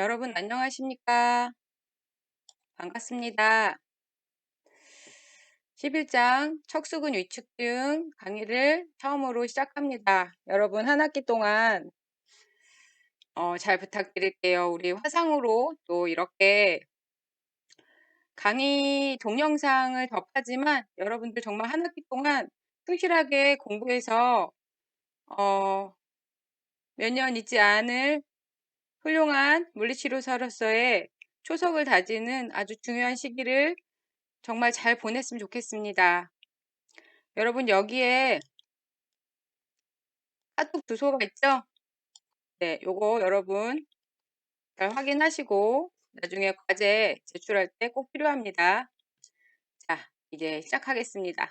여러분 안녕하십니까? 반갑습니다. 11장 척수근 위축증 강의를 처음으로 시작합니다. 여러분 한 학기 동안 어, 잘 부탁드릴게요. 우리 화상으로 또 이렇게 강의 동영상을 접하지만 여러분들 정말 한 학기 동안 충실하게 공부해서 어, 몇 년 있지 않을 훌륭한 물리치료사로서의 초석을 다지는 아주 중요한 시기를 정말 잘 보냈으면 좋겠습니다. 여러분 여기에 카톡 주소가 있죠? 네, 요거 여러분 잘 확인하시고 나중에 과제 제출할 때 꼭 필요합니다. 자, 이제 시작하겠습니다.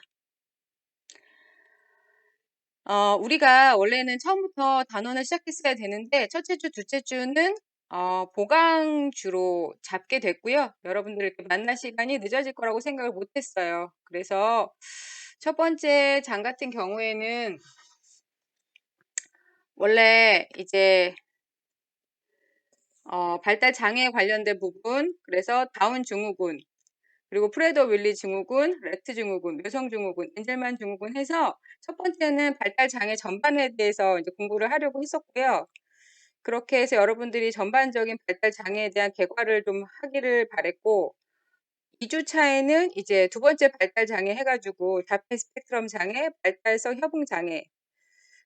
어, 우리가 원래는 처음부터 단원을 시작했어야 되는데 첫째 주, 둘째 주는 어, 보강주로 잡게 됐고요. 여러분들 만날 시간이 늦어질 거라고 생각을 못 했어요. 그래서 첫 번째 장 같은 경우에는 원래 이제 어, 발달 장애 관련된 부분, 그래서 다운 증후군, 그리고 프레더 윌리 증후군, 레트 증후군, 묘성 증후군, 엔젤만 증후군 해서 첫 번째는 발달 장애 전반에 대해서 이제 공부를 하려고 했었고요. 그렇게 해서 여러분들이 전반적인 발달 장애에 대한 개괄을 좀 하기를 바랬고 2주 차에는 이제 두 번째 발달 장애 해가지고 자폐 스펙트럼 장애, 발달성 협응 장애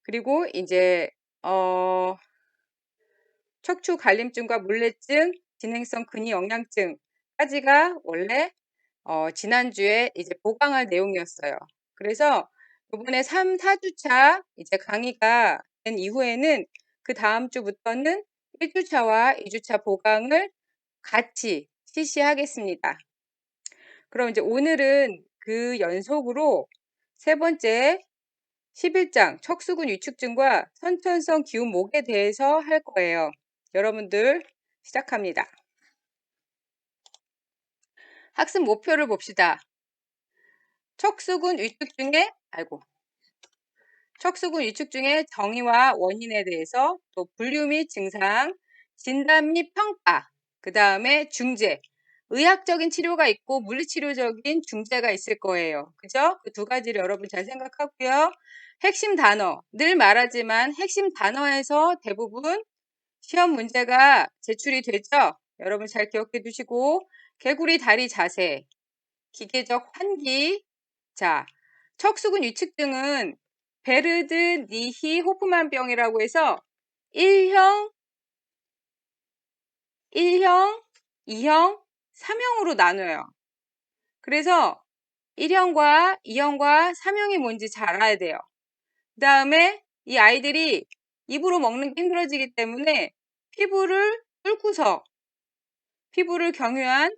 그리고 이제 어 척추 갈림증과 물레증, 진행성 근위 영양증까지가 원래 어, 지난주에 이제 보강할 내용이었어요. 그래서 이번에 3, 4주 차 이제 강의가 된 이후에는 그 다음 주부터는 1주 차와 2주 차 보강을 같이 실시하겠습니다. 그럼 이제 오늘은 그 연속으로 세 번째 11장 척수근 위축증과 선천성 기운목에 대해서 할 거예요. 여러분들 시작합니다. 학습 목표를 봅시다. 척수근 위축증의 아이고 척수근 위축증의 정의와 원인에 대해서 또 분류 및 증상, 진단 및 평가, 그 다음에 중재, 의학적인 치료가 있고 물리치료적인 중재가 있을 거예요. 그죠? 그 두 가지를 여러분 잘 생각하고요. 핵심 단어, 늘 말하지만 핵심 단어에서 대부분 시험 문제가 제출이 되죠? 여러분 잘 기억해 두시고 개구리 다리 자세, 기계적 환기. 자, 척수근 위축증은 베르드 니히 호프만 병이라고 해서 1형, 1형, 2형, 3형으로 나눠요. 그래서 1형과 2형과 3형이 뭔지 잘 알아야 돼요. 그 다음에 이 아이들이 입으로 먹는 게 힘들어지기 때문에 피부를 뚫고서 피부를 경유한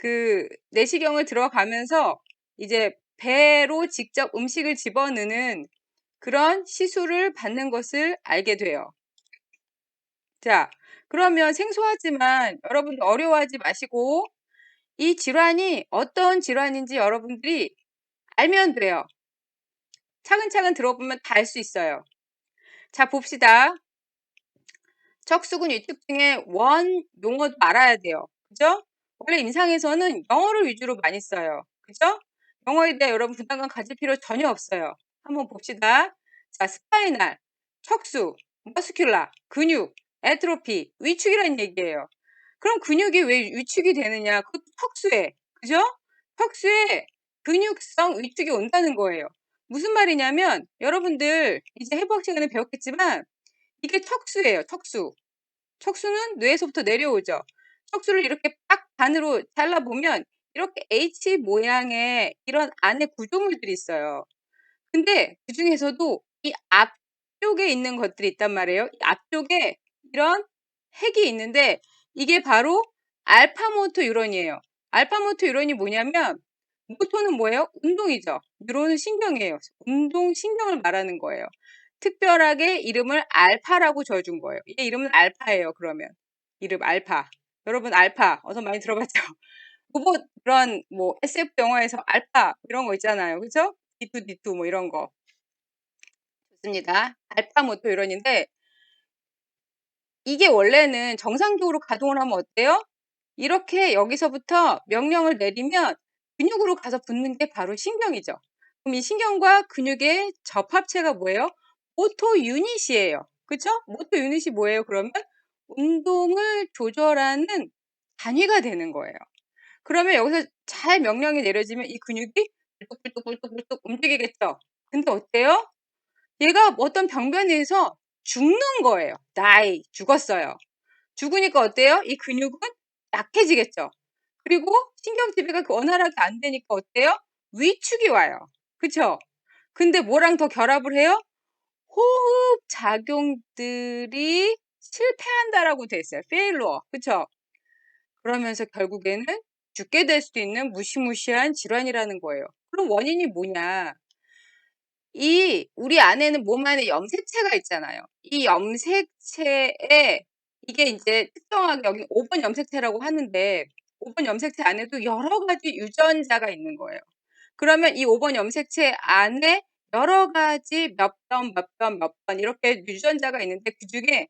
그 내시경을 들어가면서 이제 배로 직접 음식을 집어넣는 그런 시술을 받는 것을 알게 돼요. 자, 그러면 생소하지만 여러분들 어려워하지 마시고 이 질환이 어떤 질환인지 여러분들이 알면 돼요. 차근차근 들어보면 다 알 수 있어요. 자, 봅시다. 척수근 위축증의 원 용어도 알아야 돼요. 그죠? 원래 임상에서는 영어를 위주로 많이 써요. 그죠? 영어에 대해 여러분 부담감 가질 필요 전혀 없어요. 한번 봅시다. 자, 스파이날, 척수, 머스큘라, 근육, 에트로피, 위축이라는 얘기예요. 그럼 근육이 왜 위축이 되느냐? 그 척수에, 그죠? 척수에 근육성 위축이 온다는 거예요. 무슨 말이냐면 여러분들 이제 해부학 시간에 배웠겠지만 이게 척수예요. 척수. 척수는 뇌에서부터 내려오죠. 척수를 이렇게 딱 반으로 잘라 보면 이렇게 H 모양의 이런 안에 구조물들이 있어요. 근데 그 중에서도 이 앞쪽에 있는 것들이 있단 말이에요. 이 앞쪽에 이런 핵이 있는데 이게 바로 알파모토 유런이에요. 알파모토 유런이 뭐냐면 모토는 뭐예요? 운동이죠. 유런은 신경이에요. 운동 신경을 말하는 거예요. 특별하게 이름을 알파라고 지어준 거예요. 이 이름은 알파예요. 그러면 이름 알파. 여러분 알파 어서 많이 들어봤죠? 로봇 그런 뭐 SF 영화에서 알파 이런 거 있잖아요. 그죠? D2, D2 뭐 이런 거. 좋습니다. 알파 모토 이런인데 이게 원래는 정상적으로 가동을 하면 어때요? 이렇게 여기서부터 명령을 내리면 근육으로 가서 붙는 게 바로 신경이죠. 그럼 이 신경과 근육의 접합체가 뭐예요? 모토 유닛이에요. 그쵸? 모토 유닛이 뭐예요? 그러면 운동을 조절하는 단위가 되는 거예요. 그러면 여기서 잘 명령이 내려지면 이 근육이 뿔뚝뿔뚝뿔뚝 움직이겠죠? 근데 어때요? 얘가 어떤 병변에 의해서 죽는 거예요. die, 죽었어요. 죽으니까 어때요? 이 근육은 약해지겠죠? 그리고 신경 지배가 원활하게 안 되니까 어때요? 위축이 와요. 그쵸? 근데 뭐랑 더 결합을 해요? 호흡 작용들이 실패한다라고 돼 있어요. failure. 그쵸? 그러면서 결국에는 죽게 될 수도 있는 무시무시한 질환이라는 거예요. 그럼 원인이 뭐냐? 이 우리 안에는 몸 안에 염색체가 있잖아요. 이 염색체에 이게 이제 특정하게 여기 5번 염색체라고 하는데 5번 염색체 안에도 여러 가지 유전자가 있는 거예요. 그러면 이 5번 염색체 안에 여러 가지 몇 번, 몇 번, 몇 번 이렇게 유전자가 있는데 그 중에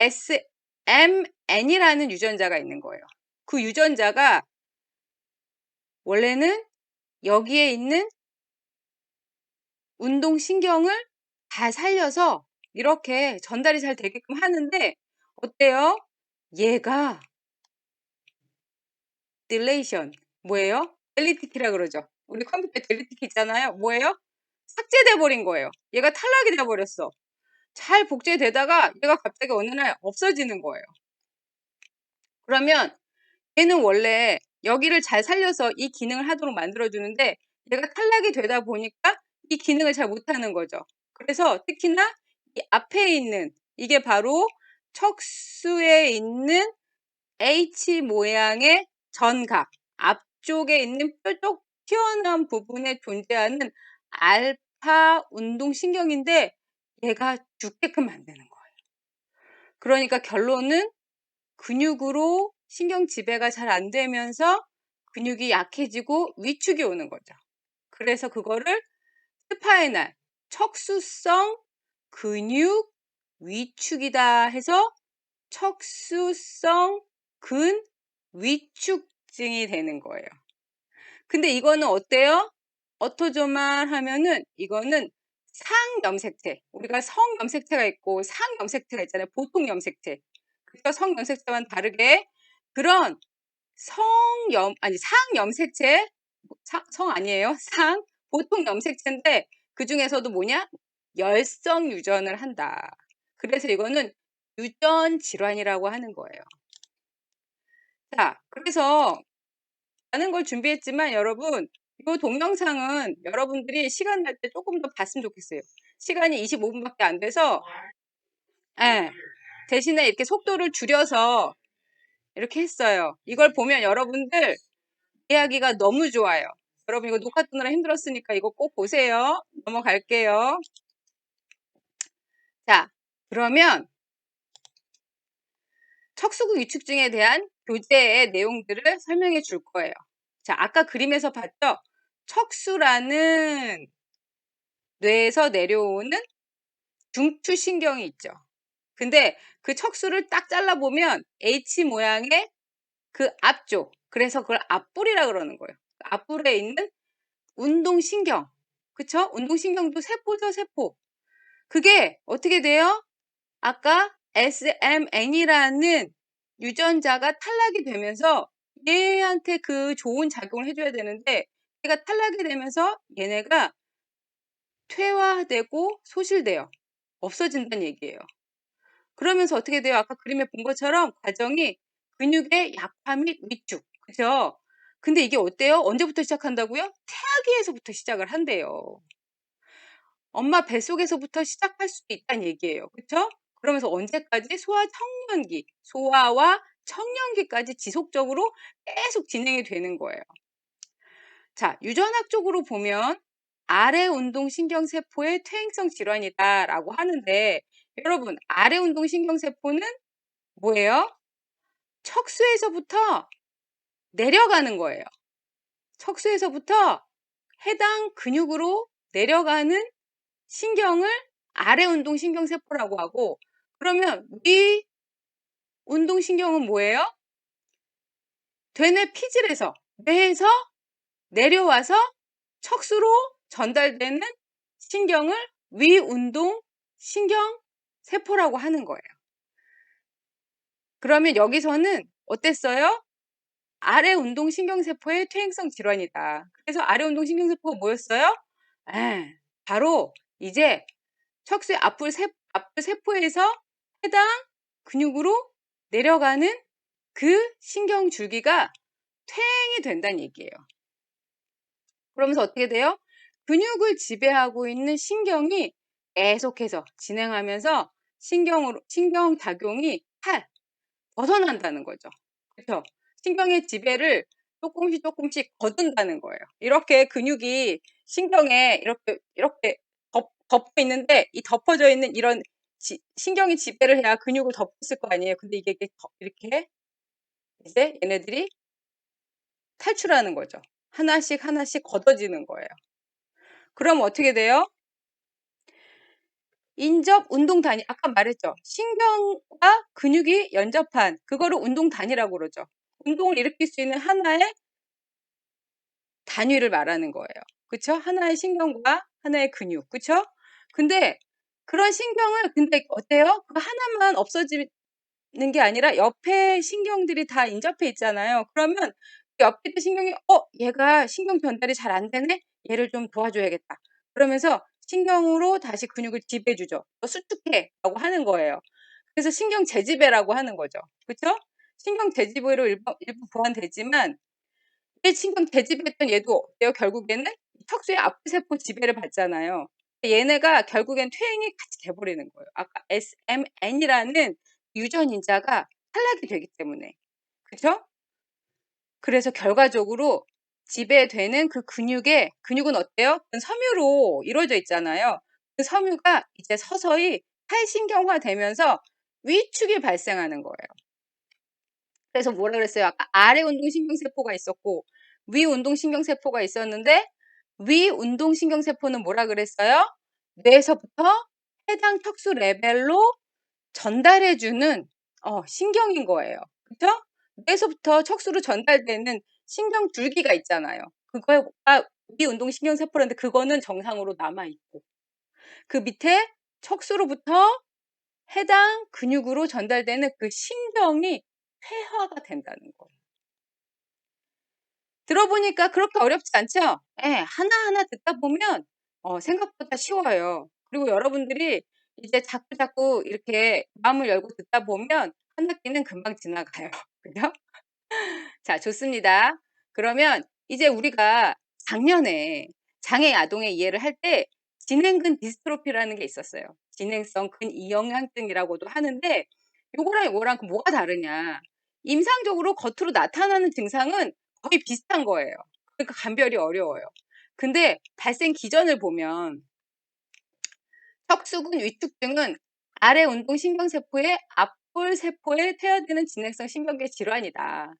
SMN이라는 유전자가 있는 거예요. 그 유전자가 원래는 여기에 있는 운동신경을 다 살려서 이렇게 전달이 잘 되게끔 하는데 어때요? 얘가 딜레이션 뭐예요? 델리티키라 그러죠. 우리 컴퓨터 델리티키 있잖아요. 뭐예요? 삭제돼 버린 거예요. 얘가 탈락이 돼 버렸어. 잘 복제되다가 얘가 갑자기 어느 날 없어지는 거예요. 그러면 얘는 원래 여기를 잘 살려서 이 기능을 하도록 만들어주는데 얘가 탈락이 되다 보니까 이 기능을 잘 못하는 거죠. 그래서 특히나 이 앞에 있는 이게 바로 척수에 있는 H 모양의 전각 앞쪽에 있는 뾰족 튀어나온 부분에 존재하는 알파 운동신경인데 얘가 죽게끔 만드는 거예요. 그러니까 결론은 근육으로 신경 지배가 잘 안 되면서 근육이 약해지고 위축이 오는 거죠. 그래서 그거를 스파이날, 척수성 근육 위축이다 해서 척수성 근 위축증이 되는 거예요. 근데 이거는 어때요? 어토조만 하면은 이거는 상염색체. 우리가 성염색체가 있고 상염색체가 있잖아요. 보통 염색체. 그래서 성염색체와는 다르게 그런 성염 아니 상염색체 상, 성 아니에요. 상 보통 염색체인데 그 중에서도 뭐냐? 열성 유전을 한다. 그래서 이거는 유전 질환이라고 하는 거예요. 자, 그래서 많은 걸 준비했지만 여러분 이 동영상은 여러분들이 시간 날 때 조금 더 봤으면 좋겠어요. 시간이 25분밖에 안 돼서 예, 대신에 이렇게 속도를 줄여서 이렇게 했어요. 이걸 보면 여러분들 이야기가 너무 좋아요. 여러분 이거 녹화 뜨느라 힘들었으니까 이거 꼭 보세요. 넘어갈게요. 자, 그러면 척수구 위축증에 대한 교재의 내용들을 설명해 줄 거예요. 자, 아까 그림에서 봤죠? 척수라는 뇌에서 내려오는 중추신경이 있죠. 근데 그 척수를 딱 잘라보면 H 모양의 그 앞쪽, 그래서 그걸 앞불이라 그러는 거예요. 앞불에 있는 운동신경, 그쵸? 운동신경도 세포죠, 세포. 그게 어떻게 돼요? 아까 SMN이라는 유전자가 탈락이 되면서 얘한테 그 좋은 작용을 해줘야 되는데 얘가 탈락이 되면서 얘네가 퇴화되고 소실돼요. 없어진다는 얘기예요. 그러면서 어떻게 돼요? 아까 그림에 본 것처럼 과정이 근육의 약화 및 위축. 그죠? 근데 이게 어때요? 언제부터 시작한다고요? 태아기에서부터 시작을 한대요. 엄마 뱃속에서부터 시작할 수도 있다는 얘기예요. 그렇죠? 그러면서 언제까지 소아 청년기, 소아와 청년기까지 지속적으로 계속 진행이 되는 거예요. 자, 유전학적으로 보면 아래 운동 신경세포의 퇴행성 질환이다라고 하는데 여러분, 아래 운동 신경세포는 뭐예요? 척수에서부터 내려가는 거예요. 척수에서부터 해당 근육으로 내려가는 신경을 아래 운동 신경세포라고 하고 그러면 위 운동신경은 뭐예요? 되뇌 피질에서 뇌에서 내려와서 척수로 전달되는 신경을 위운동 신경 세포라고 하는 거예요. 그러면 여기서는 어땠어요? 아래 운동 신경세포의 퇴행성 질환이다. 그래서 아래 운동 신경세포가 뭐였어요? 에, 바로 이제 척수의 앞을, 세포에서 해당 근육으로 내려가는 그 신경 줄기가 퇴행이 된다는 얘기예요. 그러면서 어떻게 돼요? 근육을 지배하고 있는 신경이 계속해서 진행하면서 신경으로 신경 작용이 팔 벗어난다는 거죠. 그렇죠? 신경의 지배를 조금씩 조금씩 거둔다는 거예요. 이렇게 근육이 신경에 이렇게 이렇게 덮, 덮어 있는데 이 덮어져 있는 이런 지, 신경이 지배를 해야 근육을 덮었을 거 아니에요. 근데 이게 이렇게 이제 얘네들이 탈출하는 거죠. 하나씩 하나씩 걷어지는 거예요. 그럼 어떻게 돼요? 인접 운동 단위 아까 말했죠. 신경과 근육이 연접한 그거를 운동 단위라고 그러죠. 운동을 일으킬 수 있는 하나의 단위를 말하는 거예요. 그쵸? 하나의 신경과 하나의 근육. 그쵸? 근데 그런 신경을 근데 어때요? 그 하나만 없어지는 게 아니라 옆에 신경들이 다 인접해 있잖아요. 그러면 옆에 있는 신경이 어 얘가 신경 전달이 잘 안 되네? 얘를 좀 도와줘야겠다. 그러면서 신경으로 다시 근육을 지배주죠. 수축해 라고 하는 거예요. 그래서 신경 재지배라고 하는 거죠. 그쵸? 신경 재지배로 일부, 일부 보완되지만 이 신경 재지배했던 얘도 어때요? 결국에는 척수의 앞세포 지배를 받잖아요. 얘네가 결국엔 퇴행이 같이 돼버리는 거예요. 아까 SMN이라는 유전인자가 탈락이 되기 때문에. 그쵸? 그래서 결과적으로 지배되는 그 근육의 근육은 어때요? 섬유로 이루어져 있잖아요. 그 섬유가 이제 서서히 탈신경화 되면서 위축이 발생하는 거예요. 그래서 뭐라 그랬어요? 아까 아래 운동신경세포가 있었고 위 운동신경세포가 있었는데 위 운동신경세포는 뭐라 그랬어요? 뇌에서부터 해당 척수 레벨로 전달해주는 어, 신경인 거예요. 그렇죠? 뇌에서부터 척수로 전달되는 신경 줄기가 있잖아요. 그거가 위 운동 신경 세포라는데 그거는 정상으로 남아 있고 그 밑에 척수로부터 해당 근육으로 전달되는 그 신경이 폐화가 된다는 거예요. 들어보니까 그렇게 어렵지 않죠? 예, 하나하나 듣다 보면 어, 생각보다 쉬워요. 그리고 여러분들이 이제 자꾸 자꾸 이렇게 마음을 열고 듣다 보면 한 학기는 금방 지나가요. 그죠? 자, 좋습니다. 그러면 이제 우리가 작년에 장애 아동의 이해를 할 때 진행근 디스트로피라는 게 있었어요. 진행성 근 이영향증이라고도 하는데 요거랑 요거랑 뭐가 다르냐? 임상적으로 겉으로 나타나는 증상은 거의 비슷한 거예요. 그러니까 감별이 어려워요. 근데 발생 기전을 보면 척수근 위축증은 아래 운동 신경세포의 앞볼 세포에 퇴화되는 진행성 신경계 질환이다.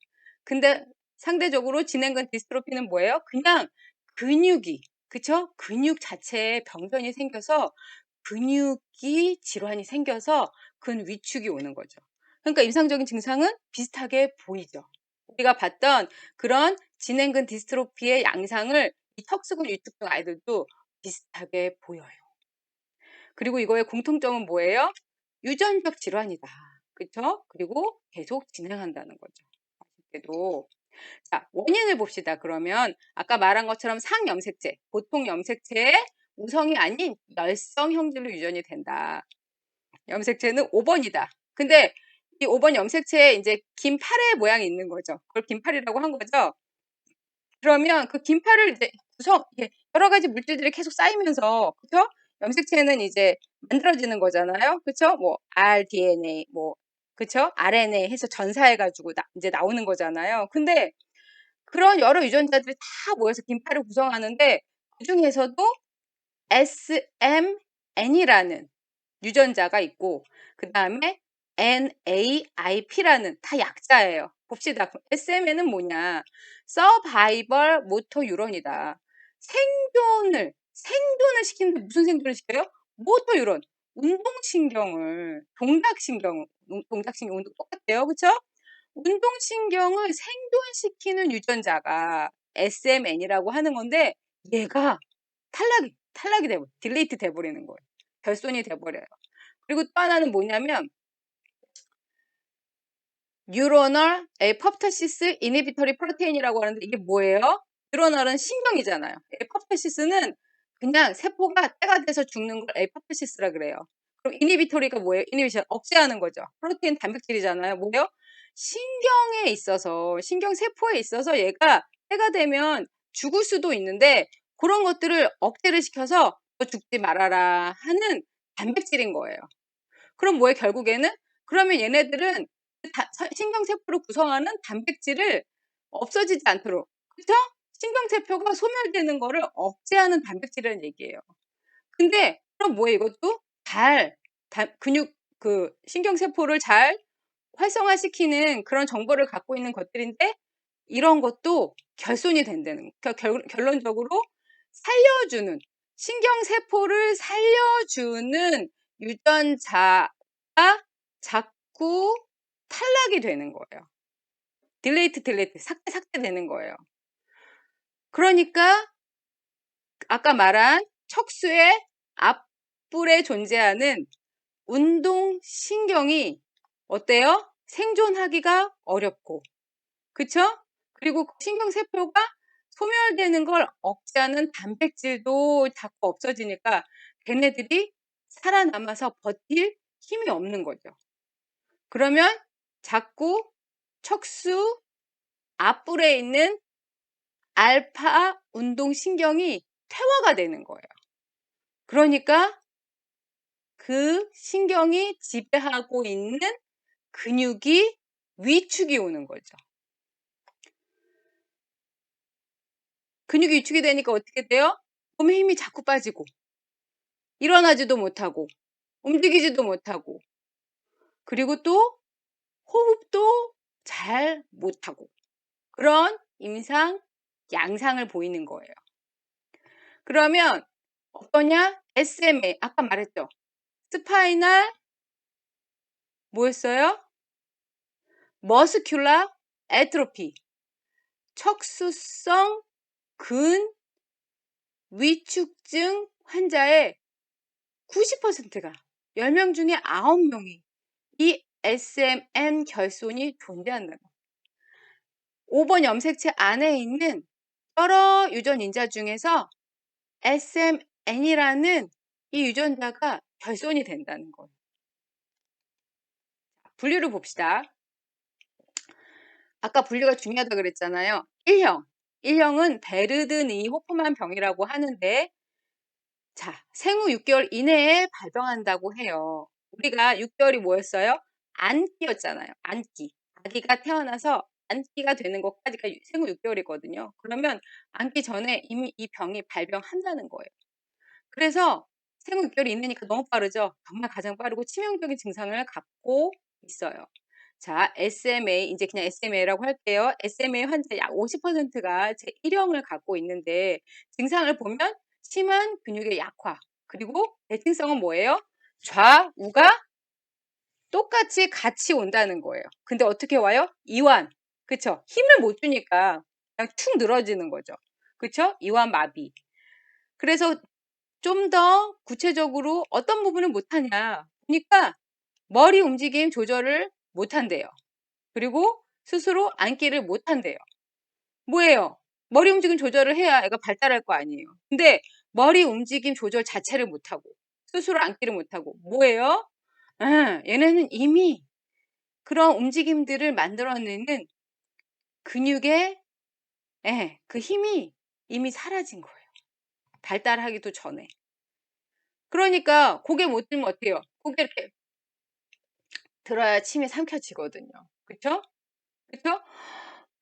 근데 상대적으로 진행근 디스트로피는 뭐예요? 그냥 근육이 그쵸? 근육 자체에 병변이 생겨서 근육이 질환이 생겨서 근 위축이 오는 거죠. 그러니까 임상적인 증상은 비슷하게 보이죠. 우리가 봤던 그런 진행근 디스트로피의 양상을 이 턱수근 위축증 아이들도 비슷하게 보여요. 그리고 이거의 공통점은 뭐예요? 유전적 질환이다. 그쵸? 그리고 계속 진행한다는 거죠. 아쉽게도. 자, 원인을 봅시다. 그러면 아까 말한 것처럼 상염색체, 보통 염색체의 우성이 아닌 열성 형질로 유전이 된다. 염색체는 5번이다. 근데 이 5번 염색체에 이제 긴 팔의 모양이 있는 거죠. 그걸 긴팔이라고 한 거죠. 그러면 그 긴팔을 이제 구성, 여러 가지 물질들이 계속 쌓이면서, 그죠? 염색체는 이제 만들어지는 거잖아요. 그쵸? 뭐, rDNA, 뭐, 그쵸? RNA 해서 전사해 가지고 나, 이제 나오는 거잖아요. 근데 그런 여러 유전자들이 다 모여서 긴팔을 구성하는데 그 중에서도 SMN이라는 유전자가 있고 그 다음에 NAIP라는 다 약자예요. 봅시다. SMN은 뭐냐? 서바이벌 모터 유런이다. 생존을 생존을 시키는데 무슨 생존을 시켜요? 모터 유런. 운동신경을 동작신경, 동작신경 운동 똑같아요. 그쵸? 운동신경을 생존시키는 유전자가 SMN이라고 하는 건데 얘가 탈락이 탈락이 돼버려 딜레이트 돼버리는 거예요. 결손이 돼버려요. 그리고 또 하나는 뭐냐면 뉴로널 에퍼터시스 이니비터리 프로테인이라고 하는데 이게 뭐예요? 뉴로널은 신경이잖아요. 에퍼터시스는 그냥 세포가 때가 돼서 죽는 걸 에퍼터시스라 그래요. 그럼 이니비터리가 뭐예요? 이니비션 억제하는 거죠. 프로테인 단백질이잖아요. 뭐예요? 신경에 있어서 신경 세포에 있어서 얘가 때가 되면 죽을 수도 있는데 그런 것들을 억제를 시켜서 너 죽지 말아라 하는 단백질인 거예요. 그럼 뭐예요? 결국에는 그러면 얘네들은 신경세포를 구성하는 단백질을 없어지지 않도록 그렇죠? 신경세포가 소멸되는 거를 억제하는 단백질이라는 얘기예요. 근데 그럼 뭐예요? 이것도 잘 근육 그 신경세포를 잘 활성화시키는 그런 정보를 갖고 있는 것들인데 이런 것도 결손이 된다는 그러니까 결, 결론적으로 살려주는 신경세포를 살려주는 유전자가 자꾸 탈락이 되는 거예요. 딜레이트 딜레이트 삭제 삭제되는 거예요. 그러니까 아까 말한 척수의 앞불에 존재하는 운동신경이 어때요? 생존하기가 어렵고 그쵸? 그리고 신경세포가 소멸되는 걸 억제하는 단백질도 자꾸 없어지니까 걔네들이 살아남아서 버틸 힘이 없는 거죠. 그러면 자꾸 척수 앞불에 있는 알파 운동신경이 퇴화가 되는 거예요. 그러니까 그 신경이 지배하고 있는 근육이 위축이 오는 거죠. 근육이 위축이 되니까 어떻게 돼요? 몸에 힘이 자꾸 빠지고 일어나지도 못하고 움직이지도 못하고 그리고 또 호흡도 잘 못하고 그런 임상 양상을 보이는 거예요. 그러면 어떠냐? SMA 아까 말했죠. 스파이널 뭐였어요? 머스큘라 에트로피 척수성 근 위축증 환자의 90%가 10명 중에 9명이 이 SMN 결손이 존재한다는 거예요. 5번 염색체 안에 있는 여러 유전 인자 중에서 SMN이라는 이 유전자가 결손이 된다는 거예요. 분류를 봅시다. 아까 분류가 중요하다 그랬잖아요. 1형. 1형은 베르드니 호프만 병이라고 하는데 자, 생후 6개월 이내에 발병한다고 해요. 우리가 6개월이 뭐였어요? 안기였잖아요. 안기. 아기가 태어나서 안기가 되는 것까지가 생후 6개월이거든요. 그러면 안기 전에 이미 이 병이 발병한다는 거예요. 그래서 생후 6개월이 있으니까 너무 빠르죠. 정말 가장 빠르고 치명적인 증상을 갖고 있어요. 자, SMA, 이제 그냥 SMA라고 할게요. SMA 환자 약 50%가 제1형을 갖고 있는데 증상을 보면 심한 근육의 약화, 그리고 대칭성은 뭐예요? 좌우가 똑같이 같이 온다는 거예요. 근데 어떻게 와요? 이완. 그쵸? 힘을 못 주니까 그냥 축 늘어지는 거죠. 그쵸? 이완 마비. 그래서 좀 더 구체적으로 어떤 부분을 못하냐. 보니까 머리 움직임 조절을 못한대요. 그리고 스스로 앉기를 못한대요. 뭐예요? 머리 움직임 조절을 해야 애가 발달할 거 아니에요. 근데 머리 움직임 조절 자체를 못하고 스스로 앉기를 못하고 뭐예요? 아, 얘네는 이미 그런 움직임들을 만들어내는 근육의 예, 그 힘이 이미 사라진 거예요. 발달하기도 전에. 그러니까 고개 못 들면 어때요? 고개 이렇게 들어야 침이 삼켜지거든요. 그쵸? 그쵸?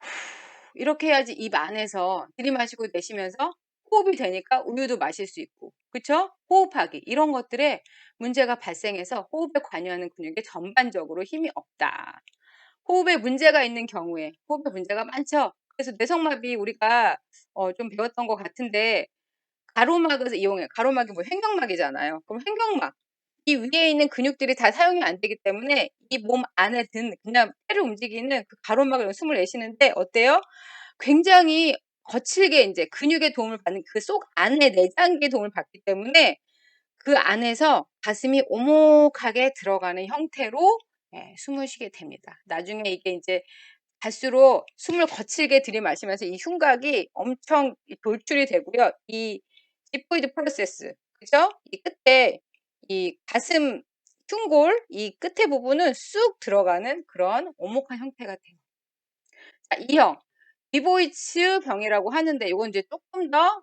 이렇게 해야지 입 안에서 들이마시고 내쉬면서 호흡이 되니까 우유도 마실 수 있고 그쵸? 호흡하기 이런 것들에 문제가 발생해서 호흡에 관여하는 근육에 전반적으로 힘이 없다. 호흡에 문제가 있는 경우에 호흡에 문제가 많죠. 그래서 뇌성마비 우리가 어, 좀 배웠던 것 같은데 가로막을 이용해. 가로막이 뭐 횡격막이잖아요. 그럼 횡격막 이 위에 있는 근육들이 다 사용이 안 되기 때문에 이 몸 안에 든 그냥 폐를 움직이는 그 가로막을 숨을 내쉬는데 어때요? 굉장히 거칠게 인제 근육의 도움을 받는 그 속 안에 내장기의 도움을 받기 때문에 그 안에서 가슴이 오목하게 들어가는 형태로 예 숨을 쉬게 됩니다. 나중에 이게 인제 갈수록 숨을 거칠게 들이마시면서 이 흉곽이 엄청 이 돌출이 되고요. 이 지포이드 프로세스 그죠? 이 끝에 이 가슴 흉골 이 끝에 부분은 쑥 들어가는 그런 오목한 형태가 돼요. 자 E형 리보이츠 병이라고 하는데 요건 이제 쪼끔 더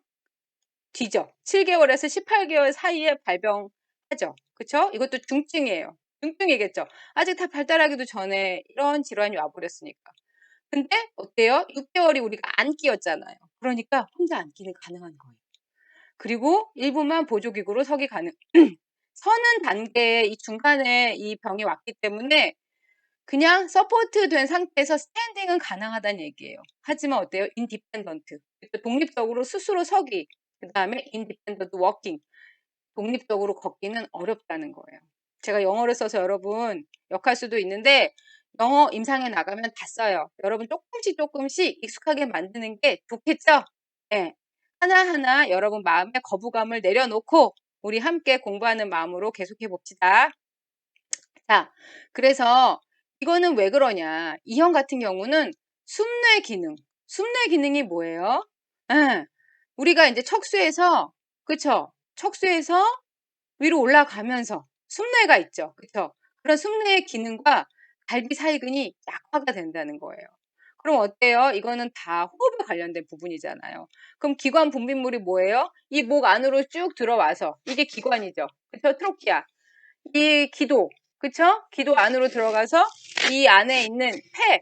뒤죠. 7개월에서 18개월 사이에 발병하죠. 그쵸? 이것도 중증이에요. 중증이겠죠. 아직 다 발달하기도 전에 이런 질환이 와 버렸으니까. 근데 어때요? 6개월이 우리가 안기였잖아요. 그러니까 혼자 안기는 가능한 거예요. 그리고 일부만 보조기구로 서기 가능 서는 단계에 이 중간에 이 병이 왔기 때문에 그냥 서포트 된 상태에서 스탠딩은 가능하다는 얘기예요. 하지만 어때요? 인디펜던트 독립적으로 스스로 서기 그 다음에 인디펜던트 워킹 독립적으로 걷기는 어렵다는 거예요. 제가 영어를 써서 여러분 역할 수도 있는데 영어 임상에 나가면 다 써요. 여러분 쪼끔씩 쪼끔씩 익숙하게 만드는 게 좋겠죠? 예. 하나하나 여러분 마음의 거부감을 내려놓고 우리 함께 공부하는 마음으로 계속해 봅시다. 자, 그래서 이거는 왜 그러냐? E형 같은 경우는 숨뇌 기능. 숨뇌 기능이 뭐예요? 예. 우리가 인제 척수에서 그쵸? 척수에서 위로 올라가면서 숨뇌가 있죠. 그쵸? 그런 숨뇌의 기능과 갈비사이근이 약화가 된다는 거예요. 그럼 어때요? 이거는 다 호흡에 관련된 부분이잖아요. 그럼 기관 분비물이 뭐예요? 이 목 안으로 쭉 들어와서 이게 기관이죠. 그쵸? 트로키아. 이 기도. 그쵸? 기도 안으로 들어가서 이 안에 있는 폐.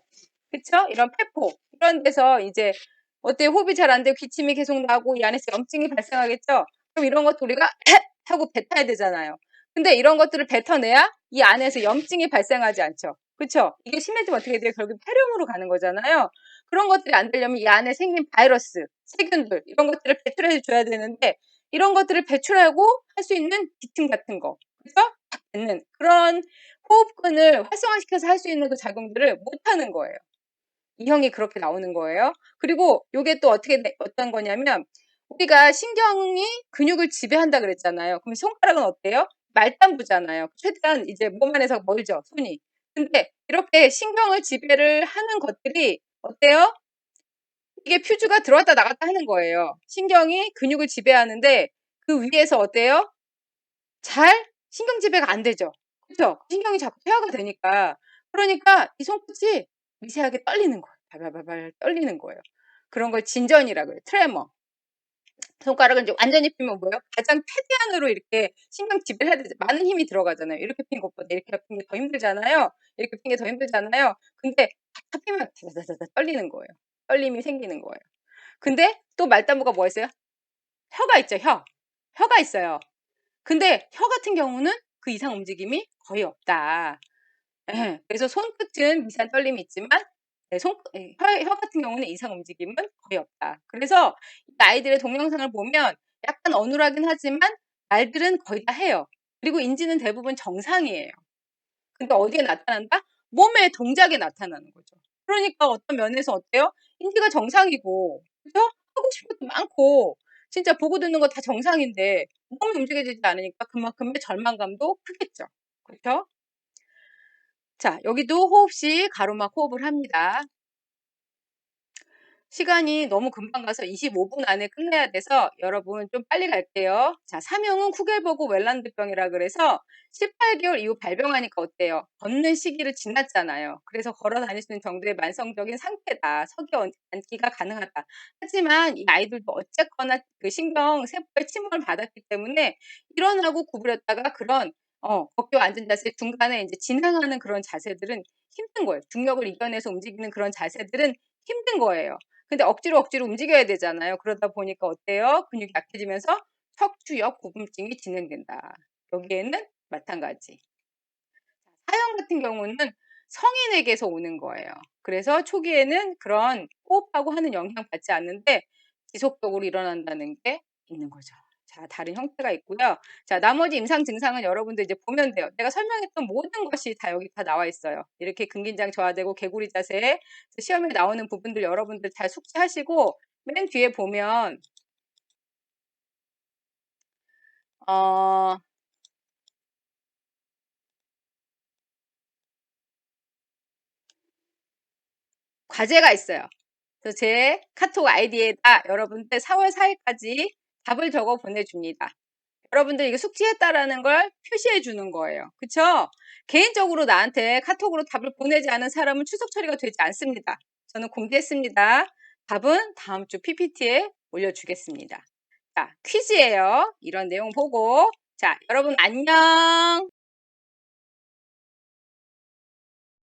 그쵸? 이런 폐포. 이런 데서 이제 어때요? 호흡이 잘 안 되고 기침이 계속 나고 이 안에서 염증이 발생하겠죠? 그럼 이런 것도 우리가 하고 뱉어야 되잖아요. 근데 이런 것들을 뱉어내야 이 안에서 염증이 발생하지 않죠. 그쵸? 이게 심해지면 어떻게 돼요? 결국 폐렴으로 가는 거잖아요. 그런 것들이 안 되려면 이 안에 생긴 바이러스, 세균들 이런 것들을 배출해 줘야 되는데 이런 것들을 배출하고 할 수 있는 기침 같은 거. 탁 뱉는 그런 호흡근을 활성화시켜서 할 수 있는 그 작용들을 못 하는 거예요. E형이 그렇게 나오는 거예요. 그리고 요게 또 어떻게 어떤 거냐면 우리가 신경이 근육을 지배한다 그랬잖아요. 그럼 손가락은 어때요? 말단부잖아요. 최대한 이제 몸 안에서 멀죠, 손이. 근데 이렇게 신경을 지배를 하는 것들이 어때요? 이게 퓨즈가 들어왔다 나갔다 하는 거예요. 신경이 근육을 지배하는데 그 위에서 어때요? 잘 신경 지배가 안 되죠. 그쵸? 신경이 자꾸 퇴화가 되니까. 그러니까 이 손끝이 미세하게 떨리는 거예요. 발발발발 떨리는 거예요. 그런 걸 진전이라 그래요. 트레머. 손가락을 이제 완전히 피면 뭐예요? 가장 최대한으로 이렇게 신경 지배를 해야 되죠. 많은 힘이 들어가잖아요. 이렇게 핀 것보다 이렇게 핀 게 더 힘들잖아요. 이렇게 핀 게 더 힘들잖아요. 근데 탁 피면 다다다다 떨리는 거예요. 떨림이 생기는 거예요. 근데 또 말단부가 뭐가 있어요? 혀가 있죠, 혀. 혀가 있어요. 근데 혀 같은 경우는 그 이상 움직임이 거의 없다. 예. 그래서 손끝은 미세한 떨림이 있지만 네, 손, 예, 혀, 혀 같은 경우는 이상 움직임은 거의 없다. 그래서 아이들의 동영상을 보면 약간 어눌하긴 하지만 말들은 거의 다 해요. 그리고 인지는 대부분 정상이에요. 근데 어디에 나타난다? 몸의 동작에 나타나는 거죠. 그러니까 어떤 면에서 어때요? 인지가 정상이고, 그죠? 하고 싶은 것도 많고, 진짜 보고 듣는 거 다 정상인데, 몸이 움직여지지 않으니까 그만큼의 절망감도 크겠죠. 그렇죠? 자, 여기도 호흡 시 가로막 호흡을 합니다. 시간이 너무 금방 가서 25분 안에 끝내야 돼서 여러분 좀 빨리 갈게요. 자, 사명은 쿠겔버그 웰란드병이라 그래서 18개월 이후 발병하니까 어때요? 걷는 시기를 지났잖아요. 그래서 걸어 다닐 수 있는 정도의 만성적인 상태다. 서기 앉기가 가능하다. 하지만 이 아이들도 어쨌거나 그 신경 세포의 침몰을 받았기 때문에 일어나고 구부렸다가 그런 어, 걷기와 앉은 자세 중간에 이제 진행하는 그런 자세들은 힘든 거예요. 중력을 이겨내서 움직이는 그런 자세들은 힘든 거예요. 근데 억지로 억지로 움직여야 되잖아요. 그러다 보니까 어때요? 근육이 약해지면서 척추역 구분증이 진행된다. 여기에는 마찬가지. 사형 같은 경우는 성인에게서 오는 거예요. 그래서 초기에는 그런 호흡하고 하는 영향 받지 않는데 지속적으로 일어난다는 게 있는 거죠. 자, 다른 형태가 있고요. 자, 나머지 임상 증상은 여러분들 이제 보면 돼요. 내가 설명했던 모든 것이 다 여기 다 나와 있어요. 이렇게 근긴장 저하되고 개구리 자세 시험에 나오는 부분들 여러분들 잘 숙지하시고 맨 뒤에 보면 어 과제가 있어요. 그래서 제 카톡 아이디에다 여러분들 4월 4일까지 답을 적어 보내줍니다. 여러분들 이거 숙지했다라는 걸 표시해 주는 거예요. 그쵸? 개인적으로 나한테 카톡으로 답을 보내지 않은 사람은 추석 처리가 되지 않습니다. 저는 공지했습니다. 답은 다음 주 PPT에 올려주겠습니다. 자, 퀴즈예요. 이런 내용 보고. 자, 여러분 안녕.